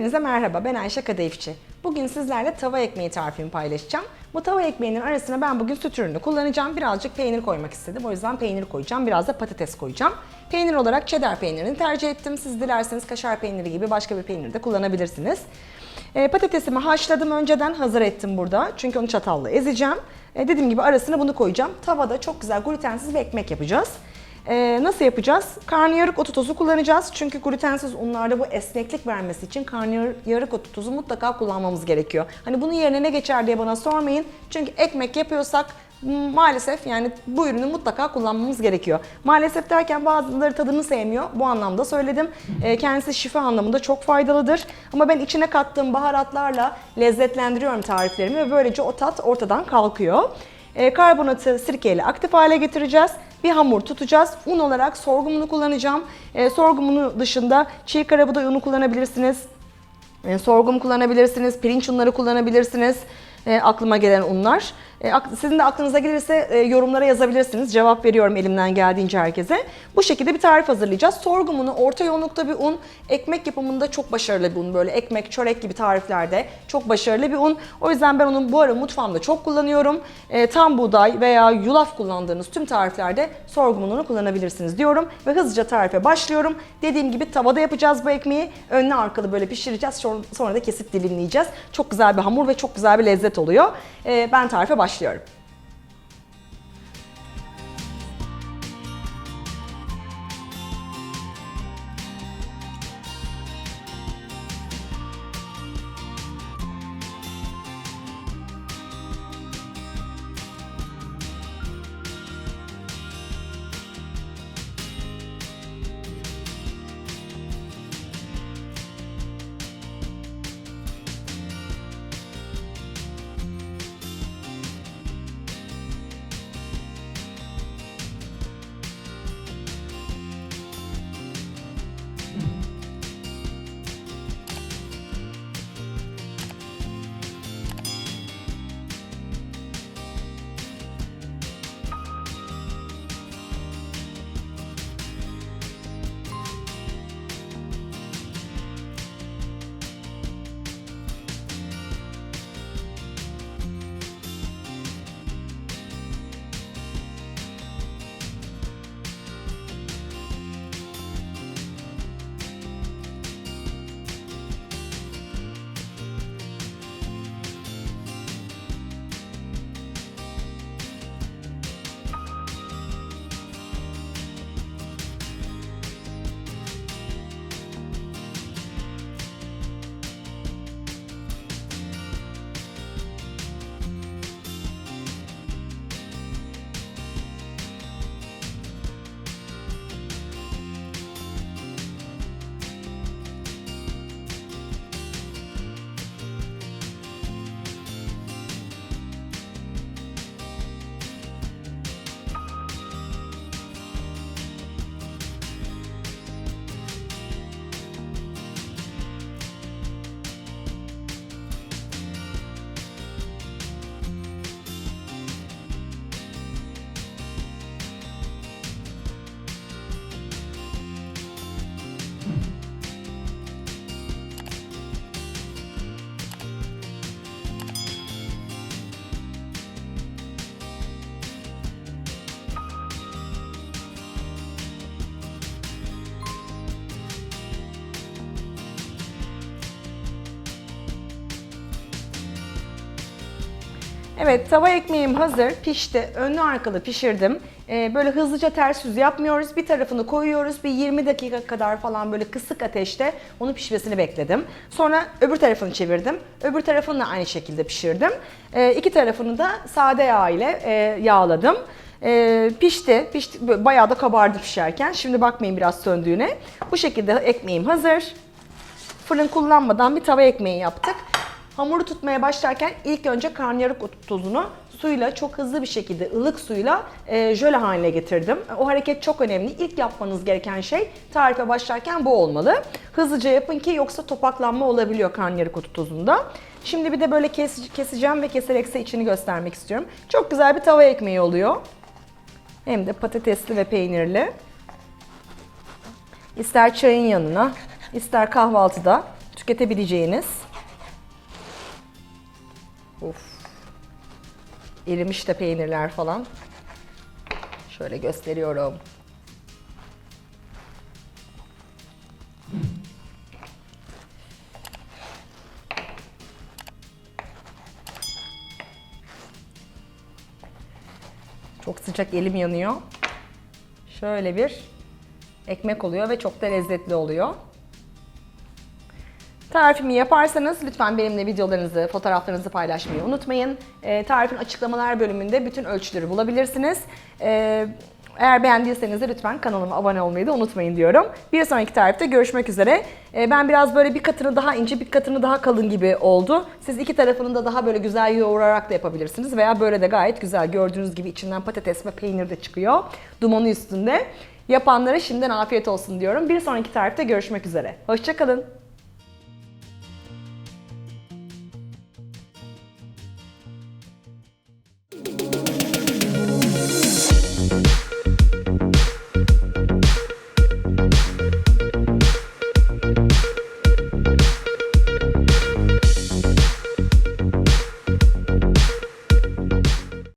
Hepinize merhaba, ben Ayşe Kadayıfçı. Bugün sizlerle tava ekmeği tarifimi paylaşacağım. Bu tava ekmeğinin arasına ben bugün süt ürünü kullanacağım. Birazcık peynir koymak istedim. O yüzden peynir koyacağım. Biraz da patates koyacağım. Peynir olarak cheddar peynirini tercih ettim. Siz dilerseniz kaşar peyniri gibi başka bir peynir de kullanabilirsiniz. E, patatesimi haşladım önceden, hazır ettim burada. Çünkü onu çatalla ezeceğim. E, dediğim gibi arasına bunu koyacağım. Tavada çok güzel glutensiz bir ekmek yapacağız. Ee, nasıl yapacağız? Karnıyarık otu tozu kullanacağız. Çünkü glutensiz unlarda bu esneklik vermesi için karnıyarık otu tozu mutlaka kullanmamız gerekiyor. Hani bunun yerine ne geçer diye bana sormayın. Çünkü ekmek yapıyorsak maalesef yani bu ürünü mutlaka kullanmamız gerekiyor. Maalesef derken bazıları tadını sevmiyor. Bu anlamda söyledim. Ee, kendisi şifa anlamında çok faydalıdır. Ama ben içine kattığım baharatlarla lezzetlendiriyorum tariflerimi ve böylece o tat ortadan kalkıyor. E, karbonatı sirkeyle aktif hale getireceğiz. Bir hamur tutacağız. Un olarak sorghum unu kullanacağım. E, sorghum unu dışında çiğ karabuğday unu kullanabilirsiniz. E, sorghum kullanabilirsiniz, pirinç unları kullanabilirsiniz. Aklıma gelen unlar. E, sizin de aklınıza gelirse e, yorumlara yazabilirsiniz. Cevap veriyorum elimden geldiğince herkese. Bu şekilde bir tarif hazırlayacağız. Sorghum unu orta yoğunlukta bir un. Ekmek yapımında çok başarılı bir un. Böyle ekmek, çörek gibi tariflerde çok başarılı bir un. O yüzden ben onu bu ara mutfağımda çok kullanıyorum. E, tam buğday veya yulaf kullandığınız tüm tariflerde sorghum ununu kullanabilirsiniz diyorum. Ve hızlıca tarife başlıyorum. Dediğim gibi tavada yapacağız bu ekmeği. Önlü arkalı böyle pişireceğiz. Sonra- da kesip dilimleyeceğiz. Çok güzel bir hamur ve çok güzel bir lezzet oluyor. Ben tarife başlıyorum. Year Evet tava ekmeğim hazır. Pişti. Önlü arkalı pişirdim. Ee, böyle hızlıca ters yüz yapmıyoruz. Bir tarafını koyuyoruz. Bir 20 dakika kadar falan böyle kısık ateşte onun pişmesini bekledim. Sonra öbür tarafını çevirdim. Öbür tarafını da aynı şekilde pişirdim. Ee, iki tarafını da sade yağ ile e, yağladım. Ee, pişti. pişti. Bayağı da kabardı pişerken. Şimdi bakmayın biraz söndüğüne. Bu şekilde ekmeğim hazır. Fırın kullanmadan bir tava ekmeği yaptık. Hamuru tutmaya başlarken ilk önce karnıyarık tozunu suyla çok hızlı bir şekilde ılık suyla e, jöle haline getirdim. O hareket çok önemli. İlk yapmanız gereken şey tarife başlarken bu olmalı. Hızlıca yapın ki yoksa topaklanma olabiliyor karnıyarık otu tozunda. Şimdi bir de böyle kes, keseceğim ve keserek size içini göstermek istiyorum. Çok güzel bir tava ekmeği oluyor. Hem de patatesli ve peynirli. İster çayın yanına, ister kahvaltıda tüketebileceğiniz. Of. Erimiş de peynirler falan. Şöyle gösteriyorum. Çok sıcak elim yanıyor. Şöyle bir ekmek oluyor ve çok da lezzetli oluyor. Tarifimi yaparsanız lütfen benimle videolarınızı, fotoğraflarınızı paylaşmayı unutmayın. Ee, tarifin açıklamalar bölümünde bütün ölçüleri bulabilirsiniz. Ee, eğer beğendiyseniz de lütfen kanalıma abone olmayı da unutmayın diyorum. Bir sonraki tarifte görüşmek üzere. Ee, ben biraz böyle bir katını daha ince, bir katını daha kalın gibi oldu. Siz iki tarafını da daha böyle güzel yoğurarak da yapabilirsiniz. Veya böyle de gayet güzel gördüğünüz gibi içinden patates ve peynir de çıkıyor. Dumanı üstünde. Yapanlara şimdiden afiyet olsun diyorum. Bir sonraki tarifte görüşmek üzere. Hoşçakalın.